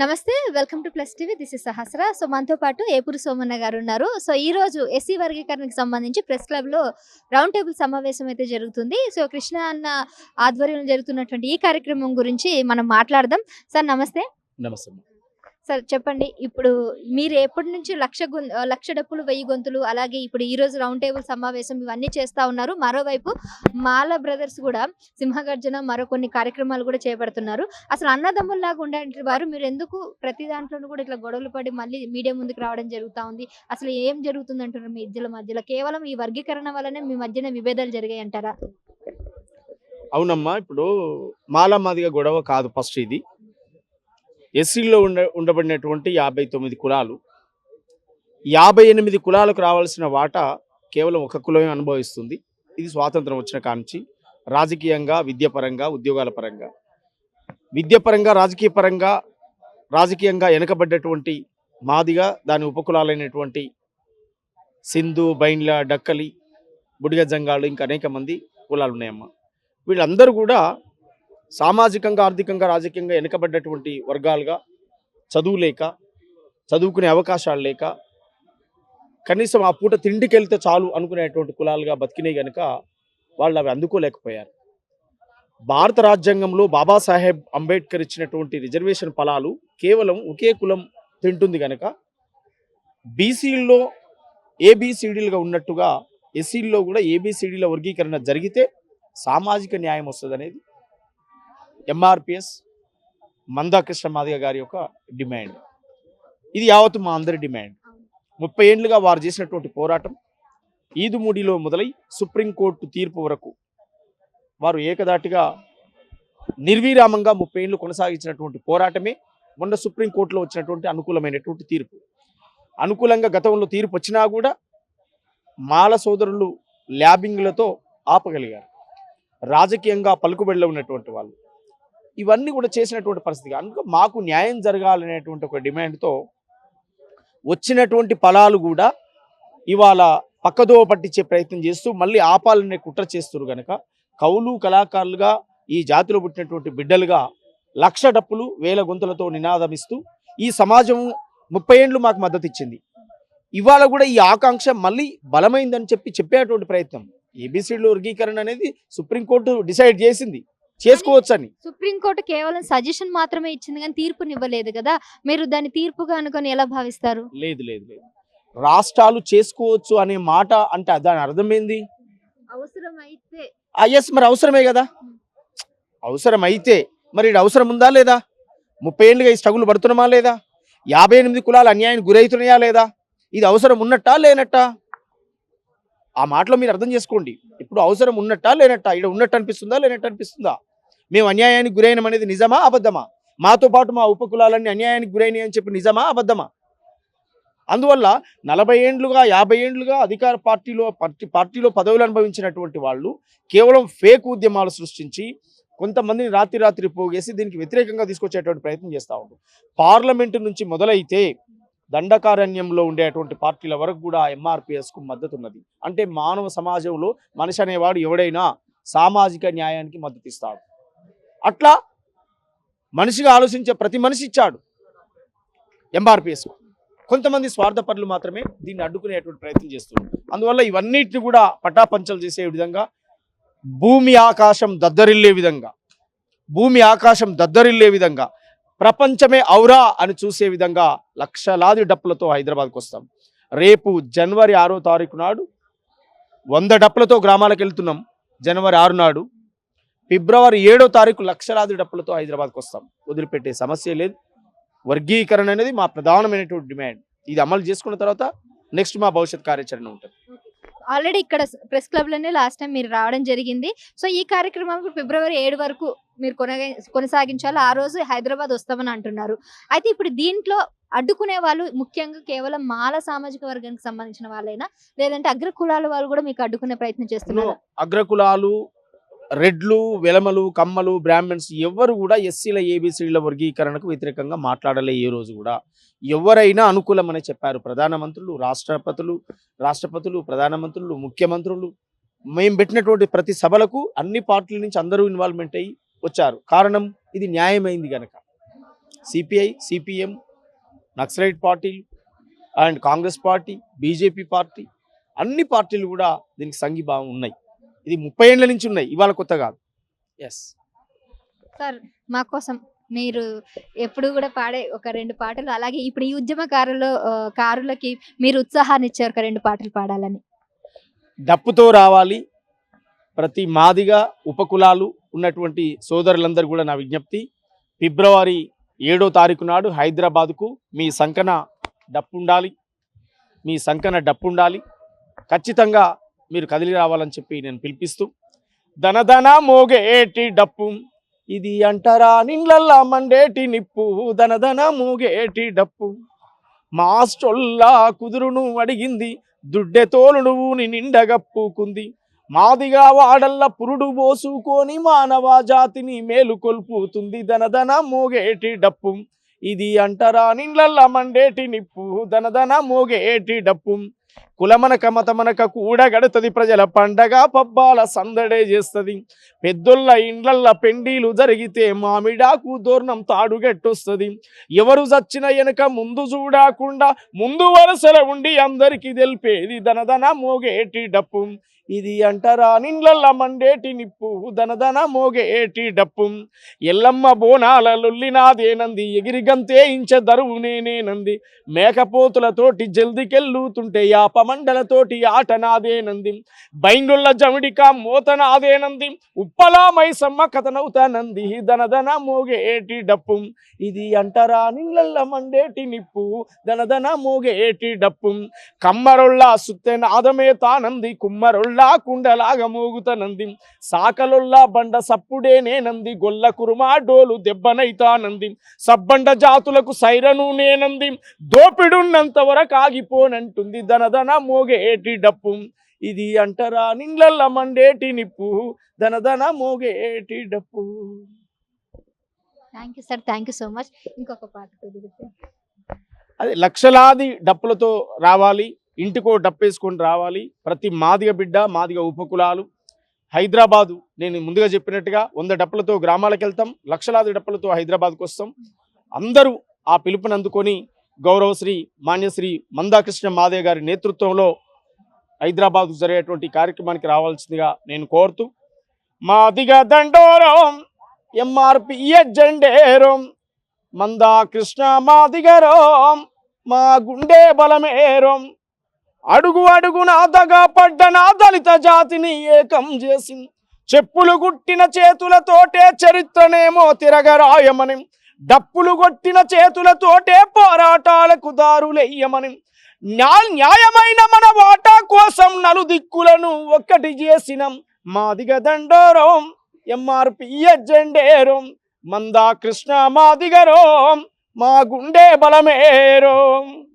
నమస్తే welcome to plus TV. This is Sahasra. So మనతో పాటు ఏపూరు సోమన్న గారు ఉన్నారు. సో ఈ రోజు ఎస్సీ వర్గీకరణకు సంబంధించి ప్రెస్ క్లబ్లో రౌండ్ టేబుల్ సమావేశం అయితే జరుగుతుంది. సో కృష్ణ అన్న ఆధ్వర్యంలో జరుగుతున్నటువంటి ఈ కార్యక్రమం గురించి మనం మాట్లాడదాం. సార్ నమస్తే. నమస్తే. సార్ చెప్పండి. ఇప్పుడు మీరు ఎప్పటి నుంచి లక్ష గొం- లక్ష డప్పులు వెయ్యి గొంతులు అలాగే ఇప్పుడు ఈ రోజు రౌండ్ టేబుల్ సమావేశం ఇవన్నీ చేస్తా ఉన్నారు. మరోవైపు మాల బ్రదర్స్ కూడా సింహగర్జన మరో కొన్ని కార్యక్రమాలు కూడా చేపడుతున్నారు. అసలు అన్నదమ్ముల్లాగా ఉండే వారు మీరు ఎందుకు ప్రతి దాంట్లోనూ కూడా ఇట్లా గొడవలు పడి మళ్ళీ మీడియా ముందుకు రావడం జరుగుతా ఉంది? అసలు ఏం జరుగుతుంది అంటారు మీ ఇద్దరి మధ్యలో? కేవలం ఈ వర్గీకరణ వల్లనే మీ మధ్యన విభేదాలు జరిగాయి అంటారా? అవునమ్మా ఇప్పుడు మాలామాదిగా గొడవ కాదు ఫస్ట్ ఇది. ఎస్సీలో ఉండ ఉండబడినటువంటి యాభై తొమ్మిది కులాలు. యాభై ఎనిమిది కులాలకు రావాల్సిన వాటా కేవలం ఒక కులమే అనుభవిస్తుంది. ఇది స్వాతంత్రం వచ్చిన కాంచి. రాజకీయంగా విద్యాపరంగా ఉద్యోగాల పరంగా. విద్యపరంగా రాజకీయ పరంగా రాజకీయంగా వెనుకబడ్డటువంటి మాదిగా దాని ఉపకులాలైనటువంటి సింధు బైండ్ల డక్కలి బుడిగ జంగాలు ఇంకా అనేక మంది కులాలు ఉన్నాయమ్మా వీళ్ళందరూ కూడా సామాజికంగా ఆర్థికంగా రాజకీయంగా వెనుకబడ్డటువంటి వర్గాలుగా చదువు లేక చదువుకునే అవకాశాలు లేక కనీసం ఆ పూట తిండికి వెళ్తే చాలు అనుకునేటువంటి కులాలుగా బతికినాయి గనుక వాళ్ళు అవి అందుకోలేకపోయారు. భారత రాజ్యాంగంలో బాబాసాహెబ్ అంబేద్కర్ ఇచ్చినటువంటి రిజర్వేషన్ ఫలాలు కేవలం ఒకే కులం తింటుంది గనక బీసీల్లో ఏబిసిడీలుగా ఉన్నట్టుగా ఎస్సీల్లో కూడా ఏబిసిడీల వర్గీకరణ జరిగితే సామాజిక న్యాయం వస్తుంది అనేది ఎంఆర్పిఎస్ మందాకృష్ణ మాదిగ గారి యొక్క డిమాండ్. ఇది యావత్తు మా అందరి డిమాండ్. ముప్పై ఏండ్లుగా వారు చేసినటువంటి పోరాటం ఈదుమూడిలో మొదలై సుప్రీంకోర్టు తీర్పు వరకు వారు ఏకదాటిగా నిర్విరామంగా ముప్పై ఏళ్ళు కొనసాగించినటువంటి పోరాటమే మొన్న సుప్రీంకోర్టులో వచ్చినటువంటి అనుకూలమైనటువంటి తీర్పు. అనుకూలంగా గతంలో తీర్పు వచ్చినా కూడా మాల సోదరులు ల్యాబింగ్లతో ఆపగలిగారు. రాజకీయంగా పలుకుబడిలో ఉన్నటువంటి వాళ్ళు. ఇవన్నీ కూడా చేసినటువంటి పరిస్థితి. కనుక మాకు న్యాయం జరగాలనేటువంటి ఒక డిమాండ్తో వచ్చినటువంటి ఫలాలు కూడా ఇవాళ పక్కదోవ పట్టించే ప్రయత్నం చేస్తూ మళ్ళీ ఆపాలనే కుట్ర చేస్తారు గనక కవులు కళాకారులుగా ఈ జాతిలో పుట్టినటువంటి బిడ్డలుగా లక్ష డప్పులు వేల గొంతులతో నినాదమిస్తూ ఈ సమాజం ముప్పై ఏండ్లు మాకు మద్దతు ఇచ్చింది ఇవాళ కూడా ఈ ఆకాంక్ష మళ్ళీ బలమైందని చెప్పి చెప్పేటువంటి ప్రయత్నం. ఏబిసిడ్లు వర్గీకరణ అనేది సుప్రీంకోర్టు డిసైడ్ చేసింది. చేసుకోవచ్చని. సుప్రీంకోర్టు కేవలం సజెషన్ మాత్రమే ఇచ్చింది కానీ తీర్పునివ్వలేదు కదా. మీరు దాన్ని తీర్పుగా అనుకొని ఎలా భావిస్తారు? లేదు లేదు లేదు. రాష్ట్రాలు చేసుకోవచ్చు అనే మాట అంటే దాని అర్థం ఏంది? అవసరం అయితే ఎస్ మరి అవసరమే కదా. అవసరం అయితే మరి అవసరం ఉందా లేదా? ముప్పై ఏళ్ళుగా ఈ స్ట్రగుల్ పడుతున్నామా లేదా? యాభై ఎనిమిది కులాలు అన్యాయానికి గురవుతున్నాయా లేదా? ఇది అవసరం ఉన్నట్టా లేనట్టా? ఆ మాటలో మీరు అర్థం చేసుకోండి. ఇప్పుడు అవసరం ఉన్నట్టా లేనట్టా? ఇక్కడ ఉన్నట్టు అనిపిస్తుందా లేనట్టు అనిపిస్తుందా? మేము అన్యాయానికి గురైనం అనేది నిజమా అబద్ధమా? మాతో పాటు మా ఉపకులాలన్నీ అన్యాయానికి గురైనాయి అని చెప్పి నిజమా అబద్ధమా? అందువల్ల నలభై ఏండ్లుగా యాభై ఏండ్లుగా అధికార పార్టీలో పార్టీ పార్టీలో పదవులు అనుభవించినటువంటి వాళ్ళు కేవలం ఫేక్ ఉద్యమాలు సృష్టించి కొంతమందిని రాత్రి రాత్రి పోగేసి దీనికి వ్యతిరేకంగా తీసుకొచ్చేటువంటి ప్రయత్నం చేస్తూ ఉంటారు పార్లమెంటు నుంచి మొదలైతే దండకారణ్యంలో ఉండేటువంటి పార్టీల వరకు కూడా ఎంఆర్పిఎస్కు మద్దతు ఉన్నది అంటే మానవ సమాజంలో మనిషి అనేవాడు ఎవడైనా సామాజిక న్యాయానికి మద్దతు ఇస్తాడు అట్లా మనిషిగా ఆలోచించే ప్రతి మనిషి ఇచ్చాడు. ఎంఆర్పిఎస్ కొంతమంది స్వార్థపరులు మాత్రమే దీన్ని అడ్డుకునేటువంటి ప్రయత్నం చేస్తున్నారు. అందువల్ల ఇవన్నిటిని కూడా పటాపంచలు చేసే విధంగా భూమి ఆకాశం దద్దరిల్లే విధంగా భూమి ఆకాశం దద్దరిల్లే విధంగా ప్రపంచమే ఔరా అని చూసే విధంగా లక్షలాది డప్పులతో హైదరాబాద్కు వస్తాం. రేపు జనవరి ఆరో తారీఖు నాడు వంద డప్పులతో గ్రామాలకు వెళ్తున్నాం. జనవరి ఆరు నాడు ఫిబ్రవరి ఏడో తారీఖు లక్షలాది డప్పులతో హైదరాబాద్కు వస్తాం. వదిలిపెట్టే సమస్య లేదు. వర్గీకరణ అనేది మా ప్రధానమైనటువంటి డిమాండ్. ఇది అమలు చేసుకున్న తర్వాత నెక్స్ట్ మా భవిష్యత్ కార్యాచరణ ఉంటుంది. ఆల్రెడీ ఇక్కడ ప్రెస్ క్లబ్లోనే లాస్ట్ టైం మీరు రావడం జరిగింది. సో ఈ కార్యక్రమం ఫిబ్రవరి ఏడు వరకు మీరు కొనసాగించాలి. ఆ రోజు హైదరాబాద్ వస్తామని అంటున్నారు. అయితే ఇప్పుడు దీంట్లో అడ్డుకునే వాళ్ళు ముఖ్యంగా కేవలం మాల సామాజిక వర్గానికి సంబంధించిన వాళ్ళైనా లేదంటే అగ్ర కులాల వాళ్ళు కూడా మీకు అడ్డుకునే ప్రయత్నం చేస్తున్నారు? అగ్రకులాలు రెడ్లు వెలమలు కమ్మలు బ్రాహ్మణ్స్ ఎవరు కూడా ఎస్సీల ఏబీసీల వర్గీకరణకు వ్యతిరేకంగా మాట్లాడలే ఈ రోజు కూడా. ఎవరైనా అనుకూలమని చెప్పారు. ప్రధానమంత్రులు రాష్ట్రపతులు రాష్ట్రపతులు ప్రధానమంత్రులు ముఖ్యమంత్రులు మేము పెట్టినటువంటి ప్రతి సభలకు అన్ని పార్టీల నుంచి అందరూ ఇన్వాల్వ్మెంట్ అయ్యి వచ్చారు. కారణం ఇది న్యాయమైంది కనుక సిపిఐ సిపిఎం నక్సలైట్ పార్టీలు and Congress party BJP party అన్ని పార్టీలు కూడా దీనికి సంఘీభావం ఉన్నాయి. ఇది ముప్పై ఏళ్ళ నుంచి ఉన్నాయి ఇవాళ కొత్త కాదు. ఎస్ సార్ మా కోసం మీరు ఎప్పుడు కూడా పాడే ఒక రెండు పాటలు అలాగే ఇప్పుడు ఈ ఉద్యమకారులు కారులకి మీరు ఉత్సాహాన్ని ఇచ్చారు ఒక రెండు పాటలు పాడాలని. డప్పుతో రావాలి ప్రతి మాదిగా ఉపకులాలు ఉన్నటువంటి సోదరులందరూ కూడా నా విజ్ఞప్తి. ఫిబ్రవరి ఏడో తారీఖు నాడు హైదరాబాద్కు మీ సంకన డప్పు ఉండాలి మీ సంకన డప్పు ఉండాలి ఖచ్చితంగా మీరు కదిలి రావాలని చెప్పి నేను పిలిపిస్తూ ధనధన మోగేటి డప్పు ఇది అంటారా నిండ్లల్లా మండేటి నిప్పు ధనధన మోగేటి డప్పు. మాస్టొల్లా కుదురును అడిగింది దుడ్డె తోలు నువ్వు నిండగప్పుకుంది. మాదిగా వాడల్ల పురుడు పోసుకొని మానవ జాతిని మేలు కొల్పుతుంది. దనదన మోగేటి డప్పు ఇది అంటరా నిండ్లల్ల మండేటి నిప్పు ధనధన మోగేటి డప్పు. కులమనక మతమనక కూడగడుతుంది ప్రజల పండగ. పబ్బాల సందడే చేస్తుంది. పెద్దోళ్ళ ఇండ్లల్ల పెండీలు జరిగితే మామిడాకు దూర్ణం తాడుగట్టొస్తుంది. ఎవరు చచ్చిన వెనక ముందు చూడకుండా ముందు వరుసల ఉండి అందరికి తెలిపేది దనదన మోగేటి డప్పు. ఇది అంటారా నిండ్లల్ల మండేటి నిప్పు దనదన మోగేటి డప్పు. ఎల్లమ్మ బోనాల లొల్లినాదేనంది ఎగిరిగంతే ఇంచ దరువు నేనేనంది మేకపోతులతోటి జల్దికెళ్ళుతుంటే యాప మండలతోటి ఆట నాదేనంది బైండుల్ల జమిడిక మోత నాదేనంది ఉప్పలా మైసమ్మ కథనవుతానంది దనదన మోగేటి డప్పు. ఇది అంటరా నిండ్లల్ల మండేటి నిప్పు. దనదన మోగేటి డప్పు. కమ్మరొళ్ళ సుత్తె నాదమే తానంది కుమ్మరొళ్ళ కుండలాగా మోగుతనంది సాకలొల్ల బండ సప్పుడేనేనంది గొల్ల కురుమా డోలు దెబ్బనైతానంది సబ్బండ జాతులకు సైరను నేనంది దోపిడున్నంత వరకు ఆగిపోనంటుంది దనదన మోగేటి డప్పు ఇది అంటరా నిండ్లల్ల మండేటి నిప్పు. దనదన మోగేటి డప్పు thank you sir thank you so much ఇంకొక పాట అదే లక్షలాది డప్పులతో రావాలి. ఇంటికో డప్పేసుకొని రావాలి. ప్రతి మాదిగ బిడ్డ మాదిగ ఉపకులాలు. హైదరాబాదు నేను ముందుగా చెప్పినట్టుగా వంద డప్పులతో గ్రామాలకు వెళ్తాం లక్షలాది డప్పులతో హైదరాబాద్కు వస్తాం అందరూ ఆ పిలుపుని అందుకొని గౌరవశ్రీ మాన్యశ్రీ మందాకృష్ణ మాదే గారి నేతృత్వంలో హైదరాబాద్ జరిగేటువంటి కార్యక్రమానికి రావాల్సిందిగా నేను కోరుతూ మాదిగ దండోరం ఎంఆర్పి జెండేరం మందా కృష్ణ మాదిగరోం మా గుండె బలమేరం. అడుగు అడుగు నాదగా పడ్డ నా దళిత జాతిని ఏకం చేసింది చెప్పులు గుట్టిన చేతులతోటే చరిత్రనేమో తిరగరాయమని డప్పులు కొట్టిన చేతులతోటే పోరాటాలకు దారులెయ్యమని న్యా- న్యాయమైన మన వాటా కోసం నలుదిక్కులను ఒక్కటి చేసిన. మాదిగ దండోరం ఎంఆర్పి జెండేరం మందా కృష్ణ మాదిగరోం మా గుండె బలమేరోం.